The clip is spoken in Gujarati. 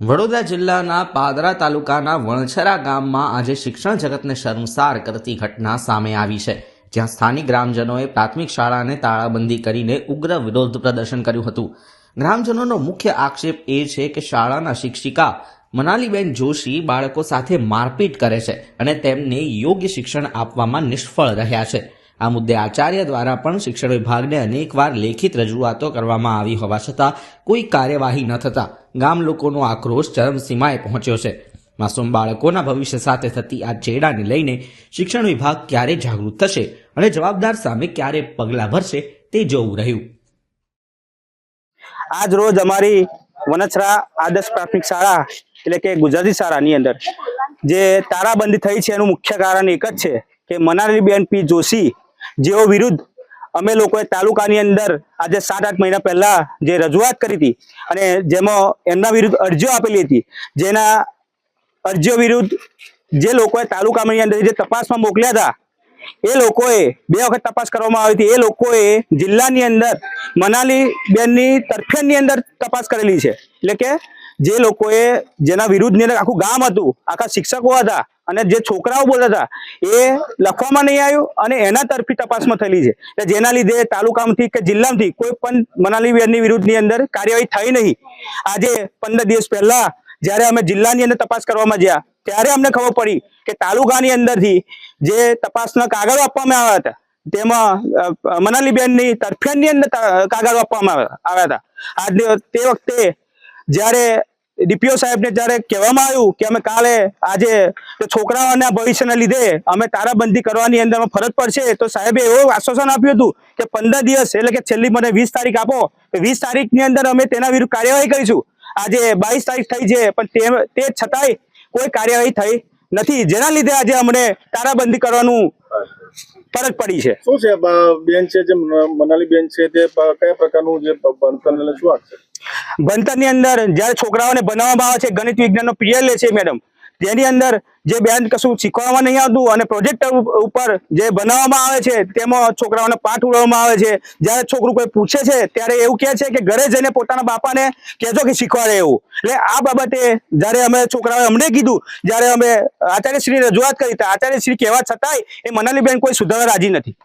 વડોદરા જિલ્લાના પાદરા તાલુકાના વણછરા ગામમાં આજે શિક્ષણ જગતને શર્મસાર કરતી ઘટના સામે આવી છે, જ્યાં સ્થાનિક ગ્રામજનોએ પ્રાથમિક શાળાને તાળાબંધી કરીને ઉગ્ર વિરોધ પ્રદર્શન કર્યું હતું. ગ્રામજનોનો મુખ્ય આક્ષેપ એ છે કે શાળાના શિક્ષિકા મનાલીબેન જોશી બાળકો સાથે મારપીટ કરે છે અને તેમને યોગ્ય શિક્ષણ આપવામાં નિષ્ફળ રહ્યા છે. આ મુદ્દે આચાર્ય દ્વારા પણ શિક્ષણ વિભાગને અનેકવાર લેખિત રજૂઆતો કરવામાં આવી હોવા છતાં કોઈ કાર્યવાહી ન થતાં ગામ લોકોનો આક્રોશ ચરમસીમાએ પહોંચ્યો છે. માસૂમ બાળકોના ભવિષ્ય સાથે થતી આ ચેડાને લઈને શિક્ષણ વિભાગ ક્યારે જાગૃત થશે અને જવાબદાર સામે ક્યારે પગલાં ભરશે તે જોવું રહ્યું. આજ રોજ અમારી વનછરા આદર્શ પ્રાથમિક શાળા એટલે કે ગુજરાતી શાળાની અંદર જે તારાબંધી થઈ છે એનું મુખ્ય કારણ એક જ છે કે મનાલીબેન પી જોશી જેઓ વિરુદ્ધ અમે લોકોએ તાલુકાની અંદર આજે સાત આઠ મહિના પહેલા જે રજૂઆત કરી હતી અને જેમાં એમના વિરુદ્ધ અરજીઓ આપેલી હતી, જેના અરજીઓ વિરુદ્ધ જે લોકોએ તાલુકાની અંદર જે તપાસમાં મોકલ્યા હતા, એ લોકોએ બે વખત તપાસ કરવામાં આવી હતી. એ લોકોએ જિલ્લાની અંદર મનાલી બેનની તરફેણની અંદર તપાસ કરેલી છે. એટલે કે જે લોકોએ જેના વિરુદ્ધની અંદર આખું ગામ હતું, આખા શિક્ષકો હતા અને જે છોકરાઓ બોલતા હતા, એ લખવામાં નહીં આવ્યું અને એના તરફી તપાસમાં થયેલી છે. જેના લીધે તાલુકામાંથી કે જિલ્લામાંથી કોઈ પણ મનાલી બેનની વિરુદ્ધની અંદર કાર્યવાહી થઈ નહીં. આજે પંદર દિવસ પહેલા જ્યારે અમે જિલ્લાની અંદર તપાસ કરવામાં ગયા, ત્યારે અમને ખબર પડી કે તાલુકાની અંદરથી જે તપાસના કાગળો આપવામાં આવ્યા હતા, તેમાં મનાલીબેનની તરફેણની અંદર કાગળો આપવામાં આવ્યા હતા. આજે તે વખતે જ્યારે ડીપીઓ સાહેબને જ્યારે કહેવામાં આવ્યું કે અમે કાલે આજે છોકરાઓના ભવિષ્યના લીધે અમે તારાબંધી કરવાની અંદર ફરજ પડશે, તો સાહેબે એવું આશ્વાસન આપ્યું હતું કે પંદર દિવસ એટલે કે છેલ્લી મને વીસ તારીખ આપો વીસ તારીખની અંદર અમે તેના વિરુદ્ધ કાર્યવાહી કરીશું. આજે બાવીસ તારીખ થઈ છે, પણ તે છતાંય કોઈ કાર્યવાહી થઈ નથી. જેના લીધે આજે અમને તારાબંધી કરવાનું ફરજ પડી છે. શું છે? બેન છે જે મનાલી બેન છે તે કયા પ્રકારનું જે ભણતર શું આપશે ભણતરની અંદર જ્યારે છોકરાઓને બનાવવામાં આવે છે ગણિત વિજ્ઞાનનો પીએલ લે છે મેડમ. તેની અંદર જે બેન કશું શીખવામાં નહીં આવતું અને પ્રોજેક્ટર ઉપર જે બનાવવામાં આવે છે, તેમાં છોકરાઓને પાઠ ઉડવામાં આવે છે. જ્યારે છોકરું કોઈ પૂછે છે, ત્યારે એવું કહે છે કે ઘરે જઈને પોતાના બાપાને કહેજો કે શીખવાડે એવું. એટલે આ બાબતે જ્યારે અમે છોકરાઓએ અમને કીધું, જ્યારે અમે આચાર્યશ્રી રજૂઆત કરી આચાર્યશ્રી કહેવા છતાંય એ મનાલીબેન કોઈ સુધારવા રાજી નથી.